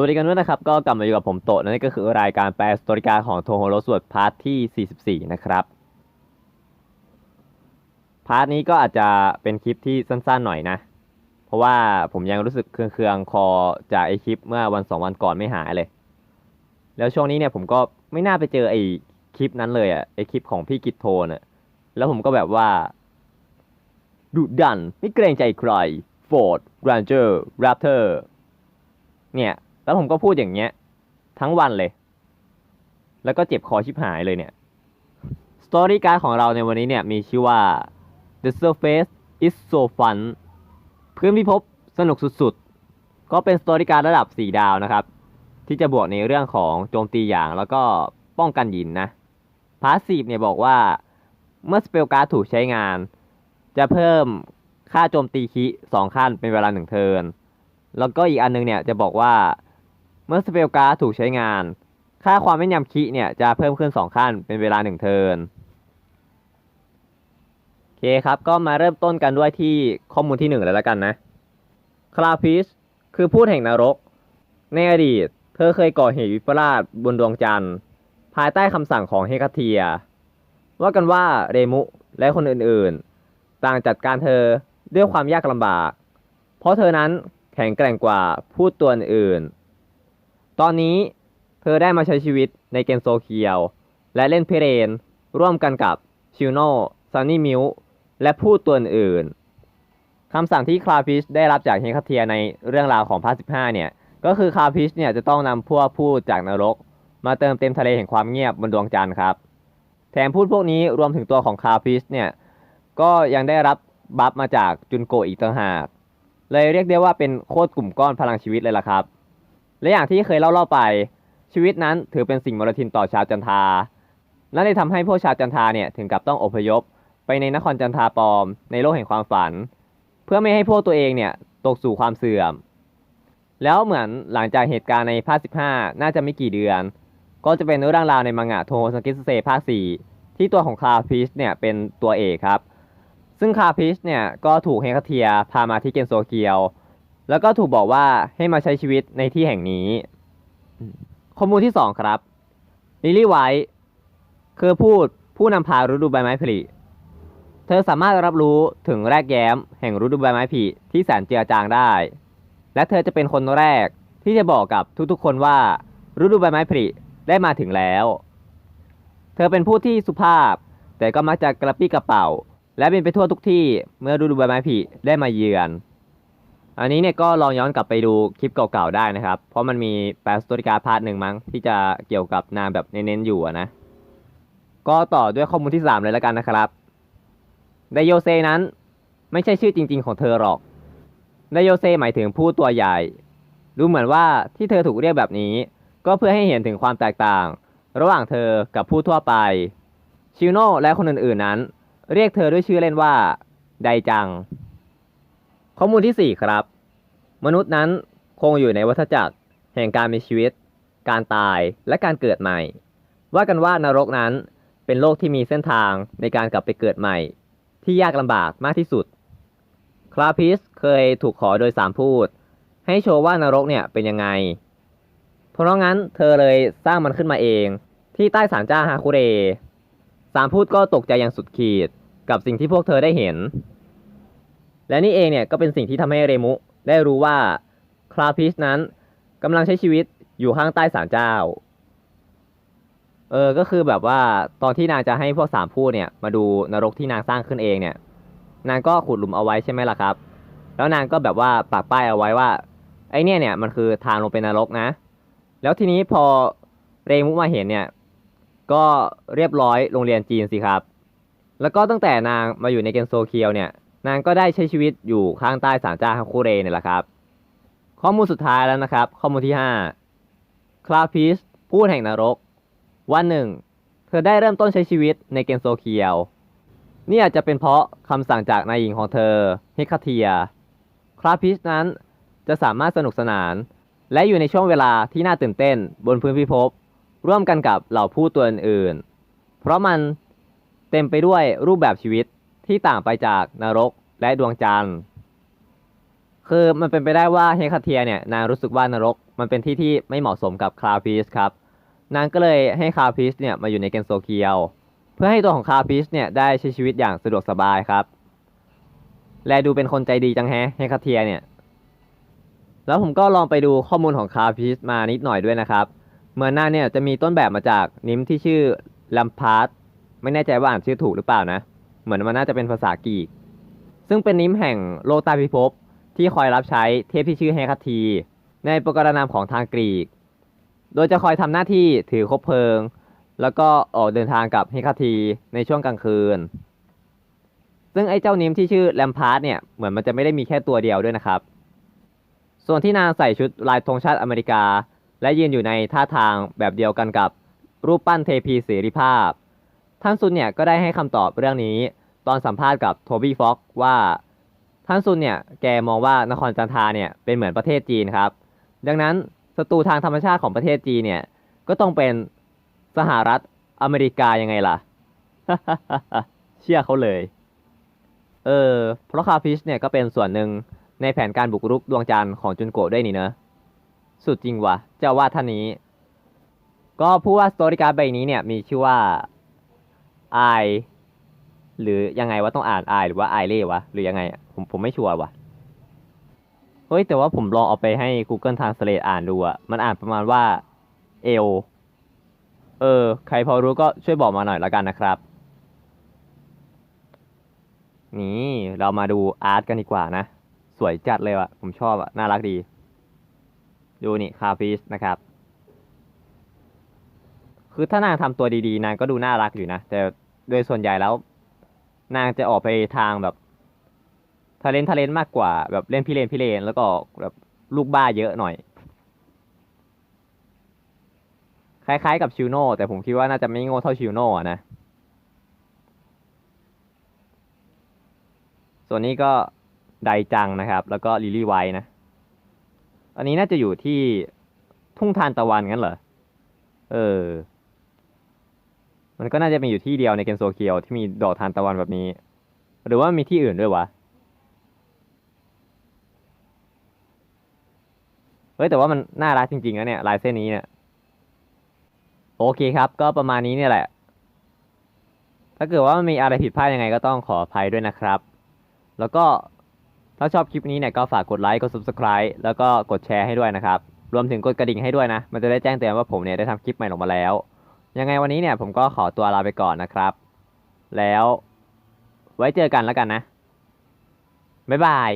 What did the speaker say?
วัสดีกันด้วยนะครับ ก็กลับมาอยู่กับผมโตะนั่นก็คือรายการแปลสตอริกาของโทโฮโรสวดพาร์ทที่ 44 นะครับ พาร์ทนี้ก็อาจจะเป็นคลิปที่สั้นๆหน่อยนะ เพราะว่าผมยังรู้สึกเครื่องๆคอจากไอคลิปเมื่อวันสองวันก่อนไม่หายเลย แล้วช่วงนี้เนี่ยผมก็ไม่น่าไปเจอไอคลิปนั้นเลยอะไอคลิปของพี่กิตโทนอะแล้วผมก็แบบว่าดุดันไม่เกรงใจใครโฟร์ดแรนเจอร์แรปเตอร์เนี่ย แล้วผมก็พูดอย่างเงี้ย ทั้งวันเลย แล้วก็เจ็บคอชิบหายเลยเนี่ยสตอรี่การ์ดของเราในวันนี้เนี่ยมีชื่อว่า The Surface is so fun พื้นพิภพสนุกสุดๆ ก็เป็นสตอรี่การ์ดระดับ 4 ดาวนะครับ ที่จะบวกในเรื่องของโจมตีอย่างแล้วก็ป้องกันหยินนะพาสซีฟเนี่ยบอกว่าเมื่อสเปลการ์ดถูกใช้งาน จะเพิ่มค่าโจมตีคิสองขั้นเป็นเวลาหนึ่งเทิร์นแล้วก็อีกอันนึงเนี่ยจะบอกว่า เมื่อสเปลการ์ดถูกใช้งาน ค่าความแม่นยำคิเนี่ยจะเพิ่มขึ้น 2 ขั้นเป็นเวลา 1 เทิร์นโอเคครับ ก็มาเริ่มต้นกันด้วยที่ข้อมูลที่1เลยแล้วกันนะ คลาพิชคือพูดแห่งนรก ในอดีต เธอเคยก่อเหตุวิปลาสบนดวงจันทร์ ภายใต้คำสั่งของเฮคาเทีย ว่ากันว่าเรมุและคนอื่นๆ ต่างจัดการเธอด้วยความยากลำบาก เพราะเธอนั้นแข็งแกร่งกว่าพูดตัวอื่น ตอนนี้เธอได้มาใช้ชีวิตในเกนโซเคียว และเล่นเพเรน ร่วมกันกับชิโนซันนี่มิวและพูดตัวอื่นคำสั่งที่คลาพิชได้รับจากเฮคาเทียในเรื่องราวของพาร์ท15 เนี่ย ก็คือคลาพิชเนี่ยจะต้องนำพวกพูดจากนรก มาเติมเต็มทะเลแห่งความเงียบบนดวงจันทร์ครับ แถมพูดพวกนี้รวมถึงตัวของคลาพิชเนี่ย ก็ยังได้รับบัฟมาจากจุนโกอีกต่างหาก เลยเรียกได้ว่าเป็นโคตรกลุ่มก้อนพลังชีวิตเลยล่ะครับ และอย่างที่เคยเล่าเล่าไป ชีวิตนั้นถือเป็นสิ่งมรทินต่อชาวจันทา นั่นเลยทำให้พวกชาวจันทาเนี่ยถึงกับต้องอพยพ ไปในนครจันทาปลอม ในโลกแห่งความฝัน เพื่อไม่ให้พวกตัวเองเนี่ยตกสู่ความเสื่อม แล้วเหมือนหลังจากเหตุการณ์ในภาค 15 น่าจะไม่กี่เดือน ก็จะเป็นเรื่องราวในมังงะโทโฮซังกิสเซภาค 4 ที่ตัวของคลาพิชเนี่ยเป็นตัวเอกครับ ซึ่งคาพิชเนี่ยก็ถูกเฮคาเทียพามาที่เกนโซเกียว แล้วก็ถูกบอกว่าให้มาใช้ชีวิตในที่แห่งนี้ ข้อมูลที่ 2 ครับลิลลี่ไวท์คือพูดผู้นำพาฤดูใบไม้ผลิ เธอสามารถรับรู้ถึงแรกแย้ม แห่งฤดูใบไม้ผลิที่แสนเจือจางได้ และเธอจะเป็นคนแรกที่จะบอกกับทุกๆคนว่าฤดูใบไม้ผลิได้มาถึงแล้ว เธอเป็นผู้ที่สุภาพ แต่ก็มักจะกระปี้กระเป๋า และบินไปทั่วทุกที่เมื่อฤดูใบไม้ผลิได้มาเยือน อันนี้เนี่ยก็ลองย้อนกลับไปดูคลิปเก่าๆได้นะครับ เพราะมันมีแปสตริกาพาร์ทหนึ่งมั้งที่จะเกี่ยวกับนางแบบเน้นๆอยู่นะ ก็ต่อด้วยข้อมูลที่ 3 เลยแล้วกันนะครับไดโยเซนั้นไม่ใช่ชื่อจริง ๆ ของเธอหรอกไดโยเซหมายถึงผู้ตัวใหญ่ ดูเหมือนว่าที่เธอถูกเรียกแบบนี้ ก็เพื่อให้เห็นถึงความแตกต่าง ระหว่างเธอกับผู้ทั่วไป ชิโนและคนอื่นๆนั้น เรียกเธอด้วยชื่อเล่นว่าไดจัง ข้อมูลที่ 4 ครับ มนุษย์นั้นคงอยู่ในวัฏจักร แห่งการมีชีวิต การตายและการเกิดใหม่ ว่ากันว่านรกนั้นเป็นโลกที่มีเส้นทางในการกลับไปเกิดใหม่ ที่ยากลำบากมากที่สุด คลาพิสเคยถูกขอโดยสามพูด ให้โชว์ว่านรกเนี่ยเป็นยังไง เพราะงั้นเธอเลยสร้างมันขึ้นมาเอง ที่ใต้ศาลเจ้าฮาคุเรสามพูดก็ตกใจอย่างสุดขีดกับสิ่งที่พวกเธอได้เห็น และนี่เองเนี่ยก็เป็นสิ่งที่ทำให้เรมุได้รู้ว่าคลาพิสนั้นกำลังใช้ชีวิตอยู่ข้างใต้ศาลเจ้า เออ ก็คือแบบว่าตอนที่นางจะให้พวกสามผู้เนี่ยมาดูนรกที่นางสร้างขึ้นเองเนี่ย นางก็ขุดหลุมเอาไว้ใช่ไหมล่ะครับ แล้วนางก็แบบว่าปักป้ายเอาไว้ว่า ไอเนี่ยเนี่ยมันคือทางลงไปนรกนะ แล้วทีนี้พอเรมุมาเห็นเนี่ย ก็เรียบร้อยโรงเรียนจีนสิครับ แล้วก็ตั้งแต่นางมาอยู่ในเกนโซเคียวเนี่ย นางก็ได้ใช้ชีวิตอยู่ข้างใต้ศาลเจ้าฮักคูเรเนี่ยแหละครับ ข้อมูลสุดท้ายแล้วนะครับ ข้อมูลที่ 5 คลาพิสพูดแห่งนรก วันหนึ่ง เธอได้เริ่มต้นใช้ชีวิตในเกนโซเคียว นี่อาจจะเป็นเพราะคำสั่งจากนายหญิงของเธอเฮคาเทีย คลาพิสนั้นจะสามารถสนุกสนาน และอยู่ในช่วงเวลาที่น่าตื่นเต้นบนพื้นพิภพร่วมกันกับเหล่าผู้ตัวอื่นๆเพราะมันเต็มไปด้วยรูปแบบชีวิต ที่ต่างไปจากนรกและดวงจันทร์ คือมันเป็นไปได้ว่าเฮคาเทียเนี่ยนางรู้สึกว่านรก มันเป็นที่ที่ไม่เหมาะสมกับคลาพีสครับนางก็เลยให้คาพีสเนี่ยมาอยู่ในเกนโซเคียว เพื่อให้ตัวของคาพีสเนี่ยได้ใช้ชีวิตอย่างสะดวกสบายครับ และดูเป็นคนใจดีจังแฮะเฮคาเทียเนี่ยแล้วผมก็ลองไปดูข้อมูลของคาพีสมานิดหน่อยด้วยนะครับ เมื่อหน้าเนี่ยจะมีต้นแบบมาจากนิมที่ชื่อลัมพาร์ดไม่แน่ใจว่าอ่านชื่อถูกหรือเปล่านะ เหมือนมันน่าจะเป็นภาษากรีก ซึ่งเป็นนิมแห่งโลกใต้พิภพที่คอยรับใช้เทพที่ชื่อเฮคาที ในปรกรนามของทางกรีก โดยจะคอยทำหน้าที่ถือคบเพลิง แล้วก็ออกเดินทางกับเฮคาทีในช่วงกลางคืน ซึ่งไอ้เจ้านิมที่ชื่อแลมพาร์ดเนี่ยเหมือนมันจะไม่ได้มีแค่ตัวเดียวด้วยนะครับ ส่วนที่นางใส่ชุดลายธงชาติอเมริกา และยืนอยู่ในท่าทางแบบเดียวกันกับรูปปั้นเทพีเสรีภาพ ท่านซุนเนี่ยก็ได้ให้คำตอบเรื่องนี้ ตอนสัมภาษณ์กับโทบี้ฟ็อกว่าท่านซุนเนี่ยแกมองว่านครจันทาเนี่ยเป็นเหมือนประเทศจีนครับ ดังนั้นศัตรูทางธรรมชาติของประเทศจีนเนี่ยก็ต้องเป็นสหรัฐอเมริกายังไงล่ะ เชื่อเขาเลย เออเพราะคาฟิชเนี่ยก็เป็นส่วนหนึ่งในแผนการบุกรุกดวงจันทร์ของจุนโกะด้วยนี่เนอะสุดจริงวะเจ้าว่าท่านนี้ ก็ผู้ว่าสตอริการ์ดใบนี้เนี่ยมีชื่อว่าไอ หรือยังไงว่าต้องอ่านไอหรือว่าไอเล่วะ หรือยังไง ผมผมไม่ชัวร์วะเฮ้ย แต่ว่าผมลองเอาไปให้ Google Translate อ่านดูอะมันอ่านประมาณว่าเอลเออ ใครพอรู้ก็ช่วยบอกมาหน่อยละกันนะครับ นี่เรามาดูอาร์ตกันดีกว่านะ สวยจัดเลยวะผมชอบอะน่ารักดี ดูนี่คาฟิสนะครับ คือถ้านางทำตัวดีๆนางก็ดูน่ารักอยู่นะ แต่โดยส่วนใหญ่แล้ว นางจะออกไปทางแบบทาเลนทาเลนมากกว่า แบบเล่นพี่เลนพี่เลนแล้วก็แบบลูกบ้าเยอะหน่อย คล้ายๆกับชิวโน่แต่ผมคิดว่าน่าจะไม่โง่เท่าชิวโน่นะ ส่วนนี้ก็ไดจังนะครับ แล้วก็ลิลี่ไวนะ อันนี้น่าจะอยู่ที่ทุ่งทานตะวันงั้นเหรอ เออ มันก็น่าจะเป็นอยู่ที่เดียวในเกนโซเคียวที่มีดอกทานตะวันแบบนี้ หรือว่ามีที่อื่นด้วยวะ เฮ้ยแต่ว่ามันน่ารักจริงๆนะเนี่ยลายเส้นนี้เนี่ย โอเคครับ ก็ประมาณนี้เนี่ยแหละ ถ้าเกิดว่ามันมีอะไรผิดพลาดยังไงก็ต้องขออภัยด้วยนะครับ แล้วก็ถ้าชอบคลิปนี้เนี่ยก็ฝากกดไลค์ กด subscribe แล้วก็กดแชร์ให้ด้วยนะครับ รวมถึงกดกระดิ่งให้ด้วยนะ มันจะได้แจ้งเตือนว่าผมเนี่ยได้ทำคลิปใหม่ลงมาแล้ว ยังไงวันนี้เนี่ยผมก็ขอตัวลาไปก่อนนะครับ แล้วไว้เจอกันแล้วกันนะ บ๊ายบาย